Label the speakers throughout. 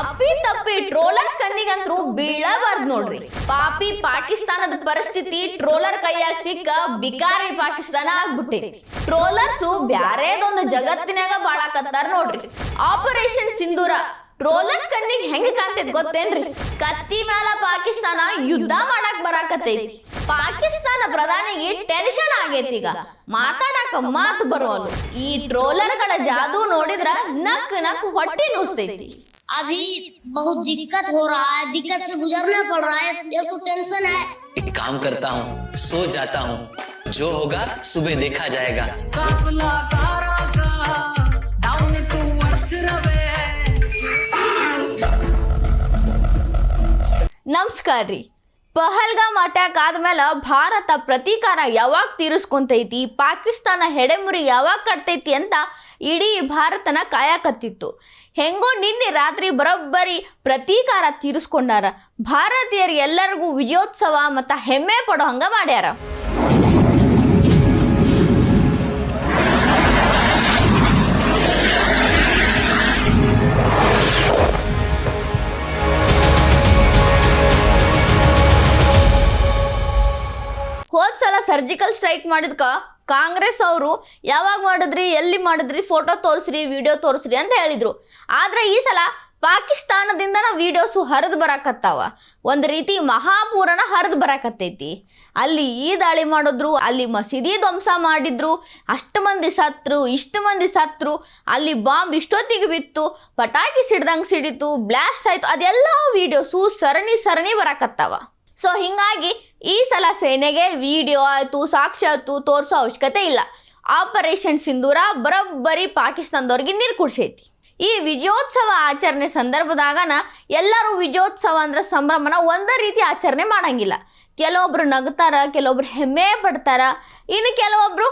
Speaker 1: ಅಪ್ಪಿ ತಪ್ಪಿ ಟ್ರೋಲರ್ಸ್ ಕಣ್ಣಿಗಂತರೂ ಬೀಳಬಾರ್ದು ನೋಡ್ರಿ. ಪಾಪಿ ಪಾಕಿಸ್ತಾನದ ಪರಿಸ್ಥಿತಿ ಟ್ರೋಲರ್ ಕೈಯಾಗ ಸಿಕ್ಕ ಬಿಕಾರಿ ಪಾಕಿಸ್ತಾನ ಆಗ್ಬಿಟ್ಟೈತಿ. ಟ್ರೋಲರ್ಸು ಬ್ಯಾರೇದೊಂದು ಜಗತ್ತಿನಾಗ ಬಾಳಾಕತ್ತಾರ ನೋಡ್ರಿ. ಆಪರೇಷನ್ ಸಿಂಧೂರ ಟ್ರೋಲರ್ಸ್ ಕಣ್ಣಿಗೆ ಹೆಂಗ ಕಾಣ್ತೈತಿ ಗೊತ್ತೇನ್ರಿ? ಕತ್ತಿ ಮ್ಯಾಲ ಪಾಕಿಸ್ತಾನ ಯುದ್ಧ ಮಾಡಕ್ ಬರಾಕತ್ತೈತಿ. ಪಾಕಿಸ್ತಾನ ಪ್ರಧಾನಿಗೆ ಟೆನ್ಷನ್ ಆಗೈತಿ ಈಗ. ಮಾತಾಡಕ ಮಾತು ಬರೋಲ್ಲ ಈ ಟ್ರೋಲರ್ಗಳ ಜಾದೂ ನೋಡಿದ್ರ ನಕ್ ನಕ್ ಹೊಟ್ಟೆ ನುಸ್ತೈತಿ.
Speaker 2: अभी बहुत दिक्कत हो रहा है दिक्कत से गुजरना पड़ रहा है एक तो टेंशन है
Speaker 3: एक काम करता हूँ सो जाता हूँ जो होगा सुबह देखा जाएगा
Speaker 4: काफला कारा का डाउन टू अर्थ रवे
Speaker 1: ನಮಸ್ಕಾರ ರೀ ಪಹಲ್ಗಾಮ್ ಅಟ್ಯಾಕ್ ಆದ್ಮೇಲೆ ಭಾರತ ಪ್ರತೀಕಾರ ಯಾವಾಗ ತೀರಿಸ್ಕೊಂತೈತಿ? ಪಾಕಿಸ್ತಾನ ಹೆಡೆಮುರಿ ಯಾವಾಗ ಕಟ್ತೈತಿ ಅಂತ ಇಡೀ ಭಾರತನ ಕಾಯಕತ್ತಿತ್ತು. ಹೆಂಗೋ ನಿನ್ನೆ ರಾತ್ರಿ ಬರೋಬ್ಬರಿ ಪ್ರತೀಕಾರ ತೀರಿಸ್ಕೊಂಡಾರ. ಭಾರತೀಯರು ಎಲ್ಲರಿಗೂ ವಿಜಯೋತ್ಸವ ಮತ್ತು ಹೆಮ್ಮೆ ಪಡೋ ಹಂಗೆ ಮಾಡ್ಯಾರ. ಹೋದ್ ಸಲ ಸರ್ಜಿಕಲ್ ಸ್ಟ್ರೈಕ್ ಮಾಡಿದ್ಕ ಕಾಂಗ್ರೆಸ್ ಅವರು ಯಾವಾಗ ಮಾಡಿದ್ರಿ, ಎಲ್ಲಿ ಮಾಡಿದ್ರಿ ಫೋಟೋ ತೋರಿಸ್ರಿ ವಿಡಿಯೋ ತೋರಿಸ್ರಿ ಅಂತ ಹೇಳಿದ್ರು. ಆದ್ರೆ ಈ ಸಲ ಪಾಕಿಸ್ತಾನದಿಂದನ ವಿಡಿಯೋಸು ಹರಿದು ಬರಾಕತ್ತಾವ. ಒಂದು ರೀತಿ ಮಹಾಪೂರಣ ಹರಿದು ಬರಾಕತ್ತೈತಿ. ಅಲ್ಲಿ ಈ ದಾಳಿ ಮಾಡಿದ್ರು, ಅಲ್ಲಿ ಮಸೀದಿ ಧ್ವಂಸ ಮಾಡಿದ್ರು, ಅಷ್ಟು ಮಂದಿ ಸತ್ರು, ಇಷ್ಟು ಮಂದಿ ಸತ್ರು, ಅಲ್ಲಿ ಬಾಂಬ್ ಇಷ್ಟೊತ್ತಿಗೆ ಬಿತ್ತು, ಪಟಾಕಿ ಸಿಡ್ದಂಗೆ ಸಿಡಿತು ಬ್ಲಾಸ್ಟ್ ಆಯಿತು, ಅದೆಲ್ಲ ವಿಡಿಯೋಸು ಸರಣಿ ಸರಣಿ ಬರಾಕತ್ತಾವ. ಸೊ ಹಿಂಗಾಗಿ ಈ ಸಲ ಸೇನೆಗೆ ವಿಡಿಯೋ ಆಯಿತು ಸಾಕ್ಷಾತ್ತು ತೋರಿಸೋ ಅವಶ್ಯಕತೆ ಇಲ್ಲ. ಆಪರೇಷನ್ ಸಿಂಧೂರ ಬರೋಬ್ಬರಿ ಪಾಕಿಸ್ತಾನದವ್ರಿಗೆ ನೀರು ಕುಡಿಸೈತಿ. ಈ ವಿಜಯೋತ್ಸವ ಆಚರಣೆ ಸಂದರ್ಭದಾಗನ ಎಲ್ಲರೂ ವಿಜಯೋತ್ಸವ ಅಂದ್ರೆ ಸಂಭ್ರಮನ ಒಂದೇ ರೀತಿ ಆಚರಣೆ ಮಾಡಂಗಿಲ್ಲ. ಕೆಲವೊಬ್ರು ನಗ್ತಾರ, ಕೆಲವೊಬ್ರು ಹೆಮ್ಮೆ ಪಡ್ತಾರ, ಇನ್ನು ಕೆಲವೊಬ್ರು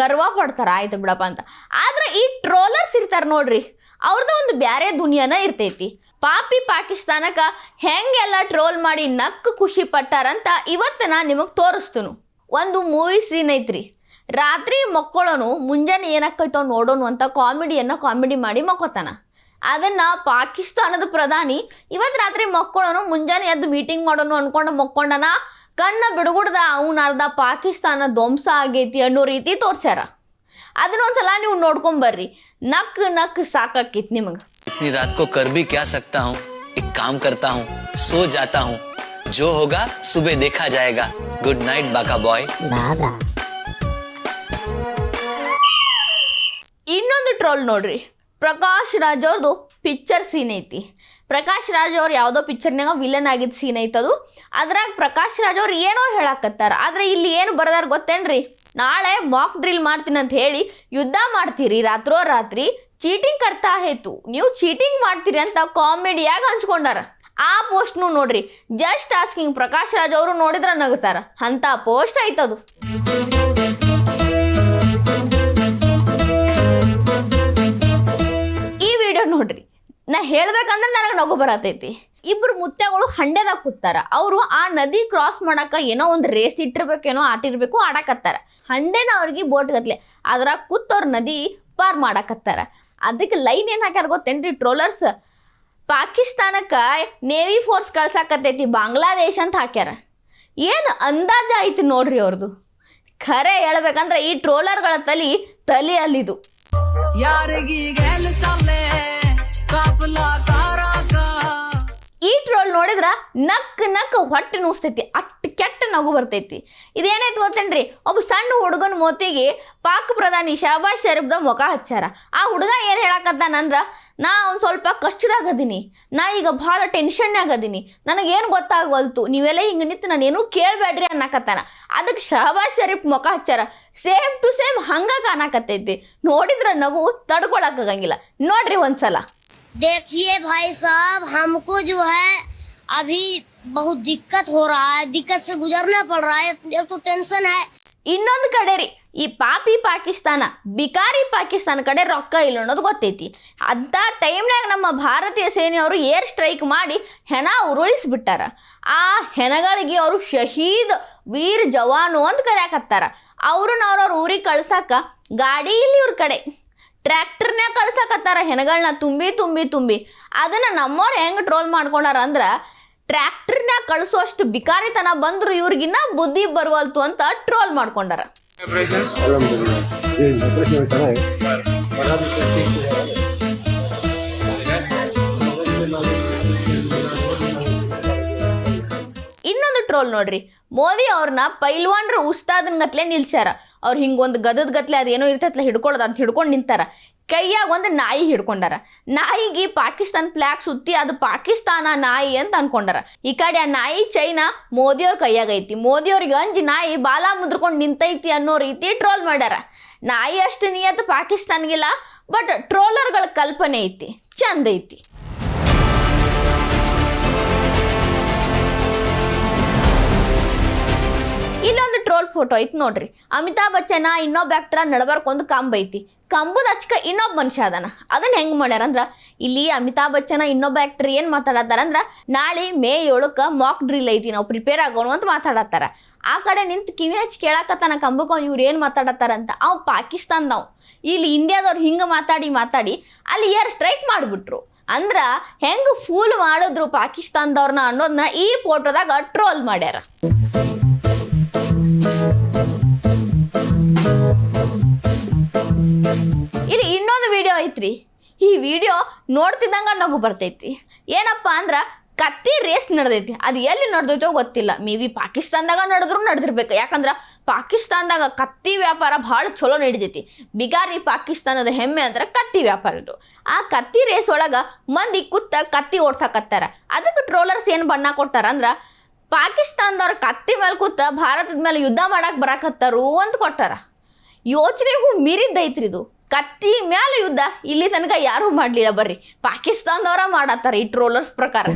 Speaker 1: ಗರ್ವ ಪಡ್ತಾರ, ಆಯ್ತು ಬಿಡಪ್ಪ ಅಂತ. ಆದ್ರೆ ಈ ಟ್ರೋಲರ್ಸ್ ಇರ್ತಾರೆ ನೋಡ್ರಿ ಅವ್ರದ್ದು ಒಂದು ಬ್ಯಾರೆ ದುನಿಯಾನ ಇರ್ತೈತಿ. ಪಾಪಿ ಪಾಕಿಸ್ತಾನಕ್ಕೆ ಹೆಂಗೆಲ್ಲ ಟ್ರೋಲ್ ಮಾಡಿ ನಕ್ಕು ಖುಷಿ ಪಟ್ಟಾರಂತ ಇವತ್ತು ನಾನು ನಿಮಗೆ ತೋರಿಸ್ತನು. ಒಂದು ಮೂವಿ ಸೀನ್ ಐತ್ರಿ. ರಾತ್ರಿ ಮಕ್ಕಳನು ಮುಂಜಾನೆ ಏನಕ್ಕೈತೋ ನೋಡೋನು ಅಂತ ಕಾಮಿಡಿಯನ್ನು ಕಾಮಿಡಿ ಮಾಡಿ ಮಕ್ಕೋತಾನ. ಅದನ್ನು ಪಾಕಿಸ್ತಾನದ ಪ್ರಧಾನಿ ಇವತ್ತು ರಾತ್ರಿ ಮಕ್ಕಳನು ಮುಂಜಾನೆ ಎದ್ದು ಮೀಟಿಂಗ್ ಮಾಡೋನು ಅಂದ್ಕೊಂಡು ಮಕ್ಕೊಂಡನ ಕಣ್ಣ ಬಿಡುಗುಡ್ದ ಅವನ ಅರ್ಧ ಪಾಕಿಸ್ತಾನ ಧ್ವಂಸ ಆಗೈತಿ ಅನ್ನೋ ರೀತಿ ತೋರ್ಸ್ಯಾರ. ಅದನ್ನೊಂದ್ಸಲ ನೀವು ನೋಡ್ಕೊಂಬರ್ರಿ ನಕ್ ನಕ್ ಸಾಕಾಕಿತ್ತು ನಿಮಗೆ.
Speaker 3: इतनी रात को कर भी क्या सकता हूँ एक काम करता हूँ सो जाता हूँ जो होगा सुबह देखा जाएगा गुड नाइट बाका बॉय
Speaker 1: ಇನ್ನೊಂದು ಟ್ರೋಲ್ ನೋಡ್ರಿ ಪ್ರಕಾಶ್ ರಾಜ್ ಅವ್ರದ್ದು ಪಿಕ್ಚರ್ ಸೀನ್ ಐತಿ ಪ್ರಕಾಶ್ ರಾಜ್ ಅವ್ರು ಯಾವುದೋ ಪಿಕ್ಚರ್ನಾಗ ವಿಲನ್ ಆಗಿದ್ದ ಸೀನ್ ಐತದು ಅದ್ರಾಗ ಪ್ರಕಾಶ್ ರಾಜ್ ಅವ್ರು ಏನೋ ಹೇಳಾಕತ್ತಾರ ಆದ್ರೆ ಇಲ್ಲಿ ಏನು ಬರದಾರ ಗೊತ್ತೇನ್ರಿ ನಾಳೆ ಮಾಕ್ ಡ್ರಿಲ್ ಮಾಡ್ತೀನಿ ಅಂತ ಹೇಳಿ ಯುದ್ಧ ಮಾಡ್ತೀರಿ ರಾತ್ರೋ ರಾತ್ರಿ ಚೀಟಿಂಗ್ ಕರ್ತಾ ಹೇತು. ನೀವು ಚೀಟಿಂಗ್ ಮಾಡ್ತೀರಿ ಅಂತ ಕಾಮಿಡಿಯಾಗಿ ಹಂಚ್ಕೊಂಡಾರ? ಆ ಪೋಸ್ಟ್ನು ನೋಡ್ರಿ. ಜಸ್ಟ್ ಆಸ್ಕಿಂಗ್ ಪ್ರಕಾಶ್ ರಾಜ್ ಅವರು ನೋಡಿದ್ರ ನಗುತ್ತಾರ ಅಂತ ಪೋಸ್ಟ್ ಆಯ್ತದು ಈ ವಿಡಿಯೋ ನೋಡ್ರಿ. ನಾ ಹೇಳ್ಬೇಕಂದ್ರೆ ನನಗೆ ನಗು ಬರತೈತಿ. ಇಬ್ರು ಮುತ್ತೆಗಳು ಹಂಡೆದಾಗ ಕೂತಾರ. ಅವರು ಆ ನದಿ ಕ್ರಾಸ್ ಮಾಡಕ ಏನೋ ಒಂದು ರೇಸ್ ಇಟ್ಟಿರ್ಬೇಕೇನೋ ಆಟಿರ್ಬೇಕು ಆಡಕತ್ತಾರ. ಹಂಡೆನ ಅವ್ರಿಗೆ ಬೋಟ್ ಗತ್ಲೆ. ಅದ್ರಾಗ ಕೂತವ್ರ ನದಿ ಪಾರ್ ಮಾಡಕತ್ತಾರ. ಅದಕ್ಕೆ ಲೈನ್ ಏನು ಹಾಕ್ಯಾರ ಗೊತ್ತೇನ್ರಿ? ಟ್ರೋಲರ್ಸ್ ಪಾಕಿಸ್ತಾನಕ್ಕೆ ನೇವಿ ಫೋರ್ಸ್ ಕಳ್ಸಾಕತ್ತೈತಿ, ಬಾಂಗ್ಲಾದೇಶ ಅಂತ ಹಾಕ್ಯಾರ. ಏನು ಅಂದಾಜ ಐತಿ ನೋಡ್ರಿ ಅವ್ರದ್ದು ಖರೆ ಹೇಳ್ಬೇಕಂದ್ರೆ ಈ ಟ್ರೋಲರ್ಗಳ ತಲಿ ತಲಿ ಅಲ್ಲಿದು. ಈ ಟ್ರೋಲ್ ನೋಡಿದ್ರ ನಕ್ ನಕ್ ಹೊಟ್ಟೆ ನುಸ್ತೈತಿ ಕೆಟ್ಟ ನಗು ಬರ್ತೈತಿ ಇದೇನೈತಿ ಗೊತ್ತೇನ್ರಿ ಒಬ್ಬ ಸಣ್ಣ ಹುಡುಗನ ಮೋತಿಗೆ ಪಾಕ್ ಪ್ರಧಾನಿ ಶಹಬಾಜ್ ಶರೀಫ್ದ ಮುಖ ಹಚ್ಚಾರ ಆ ಹುಡುಗ ಏನು ಹೇಳಕತ್ತಾನಂದ್ರ ನಾ ಒಂದು ಸ್ವಲ್ಪ ಕಷ್ಟದಾಗ ಅದೀನಿ ನಾ ಈಗ ಭಾಳ ಟೆನ್ಷನ್ನಾಗ ಅದೀನಿ ನನಗೇನು ಗೊತ್ತಾಗವಲ್ತು ನೀವೆಲ್ಲ ಹಿಂಗೆ ನಿಂತು ನಾನು ಏನೂ ಕೇಳಬೇಡ್ರಿ ಅನ್ನಕತ್ತಾನ ಅದಕ್ಕೆ ಶಹಬಾಜ್ ಶರೀಫ್ ಮುಖ ಹಚ್ಚಾರ ಸೇಮ್ ಟು ಸೇಮ್ ಹಂಗ ಕಾಣಕತ್ತೈತಿ ನೋಡಿದ್ರ ನಗು ತಡ್ಕೊಳಕ್ಕಾಗಂಗಿಲ್ಲ ನೋಡ್ರಿ ಒಂದ್ಸಲ
Speaker 2: देखिए भाई साहब हमको जो है अभी बहुत दिक्कत हो रहा है दिक्कत से गुजरना पड़ रहा है एक तो टेंशन है
Speaker 1: ಇನ್ನೊಂದು ಕಡೆ ರೀ ಈ ಪಾಪಿ ಪಾಕಿಸ್ತಾನ ಬಿಕಾರಿ ಪಾಕಿಸ್ತಾನ ಕಡೆ ರೊಕ್ಕ ಇಲ್ಲ ಅನ್ನೋದು ಗೊತ್ತೈತಿ ಅಂಥ ಟೈಮ್ನಾಗ ನಮ್ಮ ಭಾರತೀಯ ಸೇನೆಯವರು ಏರ್ ಸ್ಟ್ರೈಕ್ ಮಾಡಿ ಹೆಣ ಉರುಳಿಸ್ಬಿಟ್ಟಾರ ಆ ಹೆಣಗಳಿಗೆ ಅವರು ಶಹೀದ್ ವೀರ್ ಜವಾನು ಅಂತ ಕರೆಯಾಕತ್ತಾರ ಅವ್ರನ್ನ ಅವ್ರವ್ರ ಊರಿಗೆ ಕಳ್ಸಾಕ ಗಾಡಿ ಇಲ್ಲಿ ಇವ್ರ ಕಡೆ ಟ್ರ್ಯಾಕ್ಟರ್ನ್ಯಾಗ ಕಳ್ಸಕತ್ತಾರ ಹೆಣಗಳನ್ನ ತುಂಬಿ ತುಂಬಿ ತುಂಬಿ ಅದನ್ನ ನಮ್ಮವ್ರು ಹೆಂಗ್ ಟ್ರೋಲ್ ಮಾಡ್ಕೊಂಡಾರ ಅಂದ್ರ ಟ್ರ್ಯಾಕ್ಟರ್ನ್ಯಾಗ ಕಳಿಸೋಷ್ಟು ಬಿಕಾರಿತನ ಬಂದ್ರು ಇವ್ರಿಗಿನ್ನ ಬುದ್ಧಿ ಬರುವಲ್ತು ಅಂತ ಟ್ರೋಲ್ ಮಾಡ್ಕೊಂಡಾರ
Speaker 5: Alhamdulillah. Jadi, operasi yang sana ya.
Speaker 1: ಇನ್ನೊಂದು ಟ್ರೋಲ್ ನೋಡ್ರಿ ಮೋದಿ ಅವ್ರನ್ನ ಪೈಲ್ವಾನ್ರ ಉಸ್ತಾದನ್ ಗತ್ಲೆ ನಿಲ್ಸ್ಯಾರ ಅವ್ರು ಹಿಂಗೊಂದು ಗದದ ಗತ್ಲೆ ಅದೇನೋ ಇರ್ತೈತ್ಲ ಹಿಡ್ಕೊಳ್ಳೋದು ಅಂತ ಹಿಡ್ಕೊಂಡು ನಿಂತಾರ. ಕೈಯಾಗ ಒಂದು ನಾಯಿ ಹಿಡ್ಕೊಂಡಾರ. ನಾಯಿಗೆ ಪಾಕಿಸ್ತಾನ್ ಫ್ಲಾಗ್ ಸುತ್ತಿ ಅದು ಪಾಕಿಸ್ತಾನ ನಾಯಿ ಅಂತ ಅನ್ಕೊಂಡಾರ. ಈ ಕಡೆ ಆ ನಾಯಿ ಚೈನಾ ಮೋದಿಯವ್ರ ಕೈಯಾಗ ಐತಿ. ಮೋದಿಯವ್ರಿಗೆ ಅಂಜಿ ನಾಯಿ ಬಾಲ ಮುದ್ರಕೊಂಡು ನಿಂತೈತಿ ಅನ್ನೋ ರೀತಿ ಟ್ರೋಲ್ ಮಾಡ್ಯಾರ. ನಾಯಿ ಅಷ್ಟು ನಿಯತ್ತು ಪಾಕಿಸ್ತಾನ್ಗಿಲ್ಲ, ಬಟ್ ಟ್ರೋಲರ್ಗಳ ಕಲ್ಪನೆ ಐತಿ. ಚಂದ ಐತಿ. ಟ್ರೋಲ್ ಫೋಟೋ ಐತಿ ನೋಡ್ರಿ. ಅಮಿತಾಬ್ ಬಚ್ಚನ ಇನ್ನೊಬ್ಬ ಆಕ್ಟರ್ ನಡಬಾರ್ಕ್ ಒಂದು ಕಂಬ ಐತಿ. ಕಂಬದ ಹಚ್ಕ ಇನ್ನೊಬ್ಬ ಮನುಷ್ಯ ಅದಾನ. ಅದನ್ನ ಹೆಂಗ್ ಮಾಡ್ಯಾರ ಅಂದ್ರ ಇಲ್ಲಿ ಅಮಿತಾಬ್ ಬಚ್ಚನ ಇನ್ನೊಬ್ಬ ಆಕ್ಟರ್ ಏನ್ ಮಾತಾಡತ್ತಾರ ಅಂದ್ರ ನಾಳೆ ಮೇ ಏಳಕ್ಕ ಮಾಕ್ ಡ್ರಿಲ್ ಐತಿ, ನಾವು ಪ್ರಿಪೇರ್ ಆಗೋಣ ಅಂತ ಮಾತಾಡತ್ತಾರ. ಆ ಕಡೆ ನಿಂತು ಕಿವಿ ಹಚ್ಚಿ ಕೇಳಾಕತ್ತಾನ ಕಂಬಕ್ಕೆ ಇವ್ರು ಏನು ಮಾತಾಡತ್ತಾರ ಅಂತ. ಅವ್ ಪಾಕಿಸ್ತಾನ್ದವ್ ಇಲ್ಲಿ ಇಂಡಿಯಾದವ್ರು ಹಿಂಗೆ ಮಾತಾಡಿ ಮಾತಾಡಿ, ಅಲ್ಲಿ ಏರ್ ಸ್ಟ್ರೈಕ್ ಮಾಡಿಬಿಟ್ರು. ಅಂದ್ರ ಹೆಂಗ್ ಫೂಲ್ ಮಾಡಿದ್ರು ಪಾಕಿಸ್ತಾನದವ್ರನ್ನ ಅನ್ನೋದನ್ನ ಈ ಫೋಟೋದಾಗ ಟ್ರೋಲ್ ಮಾಡ್ಯಾರ. ಇಲ್ಲಿ ಇನ್ನೊಂದು ವಿಡಿಯೋ ಐತ್ರಿ. ಈ ವಿಡಿಯೋ ನೋಡ್ತಿದ್ದಂಗ ನಗು ಬರ್ತೈತಿ. ಏನಪ್ಪ ಅಂದ್ರ ಕತ್ತಿ ರೇಸ್ ನಡೆದೈತಿ. ಅದು ಎಲ್ಲಿ ನಡೆದೈತೋ ಗೊತ್ತಿಲ್ಲ. ಮೇ ಬಿ ಪಾಕಿಸ್ತಾನದಾಗ ನಡೆದ್ರು ನಡೆದಿರ್ಬೇಕು. ಯಾಕಂದ್ರ ಪಾಕಿಸ್ತಾನದಾಗ ಕತ್ತಿ ವ್ಯಾಪಾರ ಭಾಳ ಚಲೋ ನಡಿತೈತಿ. ಬಿಗಾರಿ ಪಾಕಿಸ್ತಾನದ ಹೆಮ್ಮೆ ಅಂದ್ರೆ ಕತ್ತಿ ವ್ಯಾಪಾರ ಇದು ಆ ಕತ್ತಿ ರೇಸ್ ಒಳಗ ಮಂದಿ ಕುತ್ತ ಕತ್ತಿ ಓಡ್ಸಕತ್ತಾರ. ಅದಕ್ಕೆ ಟ್ರೋಲರ್ಸ್ ಏನು ಬಣ್ಣ ಕೊಟ್ಟಾರ ಅಂದ್ರ ಪಾಕಿಸ್ತಾನದವ್ರ ಕತ್ತಿ ಮೇಲೆ ಕೂತ ಭಾರತದ ಮೇಲೆ ಯುದ್ಧ ಮಾಡಕ್ ಬರಾಕತ್ತಾರು ಅಂತ ಕೊಟ್ಟಾರ. ಯೋಚನೆಗೂ ಮೀರಿದ್ದೈತ್ರಿ ಇದು. ಕತ್ತಿ ಮ್ಯಾಲೆ ಯುದ್ಧ ಇಲ್ಲಿ ತನಕ ಯಾರೂ ಮಾಡಲಿಲ್ಲ ಬರ್ರಿ. ಪಾಕಿಸ್ತಾನದವರ ಮಾಡತ್ತಾರ ಈ ಟ್ರೋಲರ್ಸ್ ಪ್ರಕಾರ.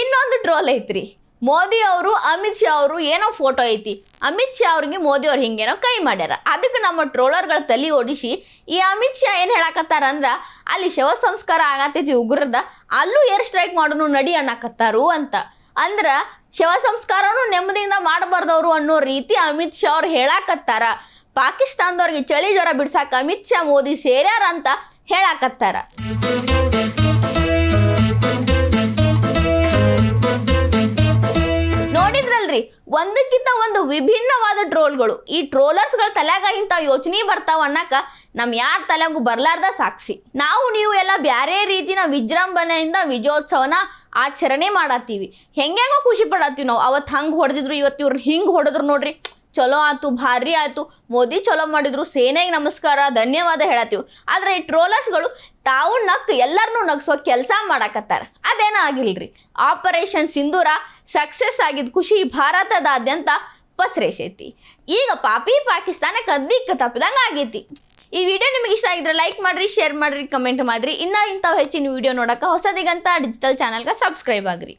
Speaker 1: ಇನ್ನೊಂದು ಟ್ರೋಲ್ ಐತ್ರಿ. ಮೋದಿ ಅವರು, ಅಮಿತ್ ಶಾ ಅವರು ಏನೋ ಫೋಟೋ ಐತಿ. ಅಮಿತ್ ಶಾ ಅವ್ರಿಗೆ ಮೋದಿ ಅವ್ರು ಹಿಂಗೇನೋ ಕೈ ಮಾಡ್ಯಾರ. ಅದಕ್ಕೆ ನಮ್ಮ ಟ್ರೋಲರ್ಗಳ ತಲೆ ಓಡಿಸಿ ಈ ಅಮಿತ್ ಶಾ ಏನು ಹೇಳಕತ್ತಾರ ಅಂದ್ರೆ, ಅಲ್ಲಿ ಶವ ಸಂಸ್ಕಾರ ಆಗತ್ತೈತಿ ಉಗ್ರದ ಅಲ್ಲೂ ಏರ್ ಸ್ಟ್ರೈಕ್ ಮಾಡೋನು ನಡಿ ಅನ್ನಕತ್ತಾರು ಅಂತ. ಅಂದ್ರೆ, ಶವ ಸಂಸ್ಕಾರನೂ ನೆಮ್ಮದಿಯಿಂದ ಮಾಡಬಾರ್ದವ್ರು ಅನ್ನೋ ರೀತಿ ಅಮಿತ್ ಶಾ ಅವ್ರು ಹೇಳಾಕತ್ತಾರ. ಪಾಕಿಸ್ತಾನದವ್ರಿಗೆ ಚಳಿ ಜ್ವರ ಬಿಡ್ಸಕ್ಕೆ ಅಮಿತ್ ಶಾ ಮೋದಿ ಸೇರ್ಯಾರ ಅಂತ ಹೇಳಾಕತ್ತಾರ. ನೋಡಿದ್ರಲ್ರಿ ಒಂದಕ್ಕಿಂತ ಒಂದು ವಿಭಿನ್ನವಾದ ಟ್ರೋಲ್ಗಳು. ಈ ಟ್ರೋಲರ್ಸ್ಗಳ ತಲೆಯಾಗ ಇಂಥ ಯೋಚನೆ ಬರ್ತಾವ ಅನ್ನಕ ನಮ್ ಯಾರ ತಲೆಗೂ ಬರ್ಲಾರ್ದ ಸಾಕ್ಷಿ. ನಾವು ನೀವು ಎಲ್ಲ ಬ್ಯಾರೆ ರೀತಿನ ವಿಜೃಂಭಣೆಯಿಂದ ವಿಜಯೋತ್ಸವನ ಆಚರಣೆ ಮಾಡತ್ತೀವಿ. ಹೆಂಗೆಂಗೋ ಖುಷಿ ಪಡತ್ತೀವಿ ನಾವು. ಅವತ್ತು ಹಂಗೆ ಹೊಡೆದಿದ್ರು ಇವತ್ತು ಇವ್ರು ಹಿಂಗೆ ಹೊಡೆದ್ರು ನೋಡ್ರಿ. ಚಲೋ ಆಯ್ತು, ಭಾರಿ ಆಯ್ತು. ಮೋದಿ ಚಲೋ ಮಾಡಿದ್ರು, ಸೇನೆಗೆ ನಮಸ್ಕಾರ, ಧನ್ಯವಾದ ಹೇಳತ್ತೀವಿ. ಆದ್ರೆ ಈ ಟ್ರೋಲರ್ಸ್ಗಳು ತಾವು ನಕ್ ಎಲ್ಲರನ್ನೂ ನಗ್ಸೋ ಕೆಲಸ ಮಾಡಾಕತ್ತಾರ. ಅದೇನ ಆಗಿಲ್ರಿ? ಆಪರೇಷನ್ ಸಿಂಧೂರ ಸಕ್ಸಸ್ ಆಗಿದ್ ಖುಷಿ ಭಾರತದಾದ್ಯಂತ ಪಸರೇಸೈತಿ. ಈಗ ಪಾಪಿ ಪಾಕಿಸ್ತಾನಕ್ಕೆ ಅದ್ದಿಕ್ಕ ತಪ್ಪದಂಗೆ ಆಗೈತಿ. ಈ ವಿಡಿಯೋ ನಿಮಗೆ ಇಷ್ಟ ಆಗಿದ್ರೆ ಲೈಕ್ ಮಾಡ್ರಿ, ಶೇರ್ ಮಾಡ್ರಿ, ಕಮೆಂಟ್ ಮಾಡ್ರಿ. ಇನ್ನ ಇಂಥವು ಹೆಚ್ಚಿನ ವಿಡಿಯೋ ನೋಡಕ್ಕೆ ಹೊಸದಿಗಂತ ಡಿಜಿಟಲ್ ಚಾನಲ್ಗೆ ಸಬ್ಸ್ಕ್ರೈಬ್ ಆಗ್ರಿ.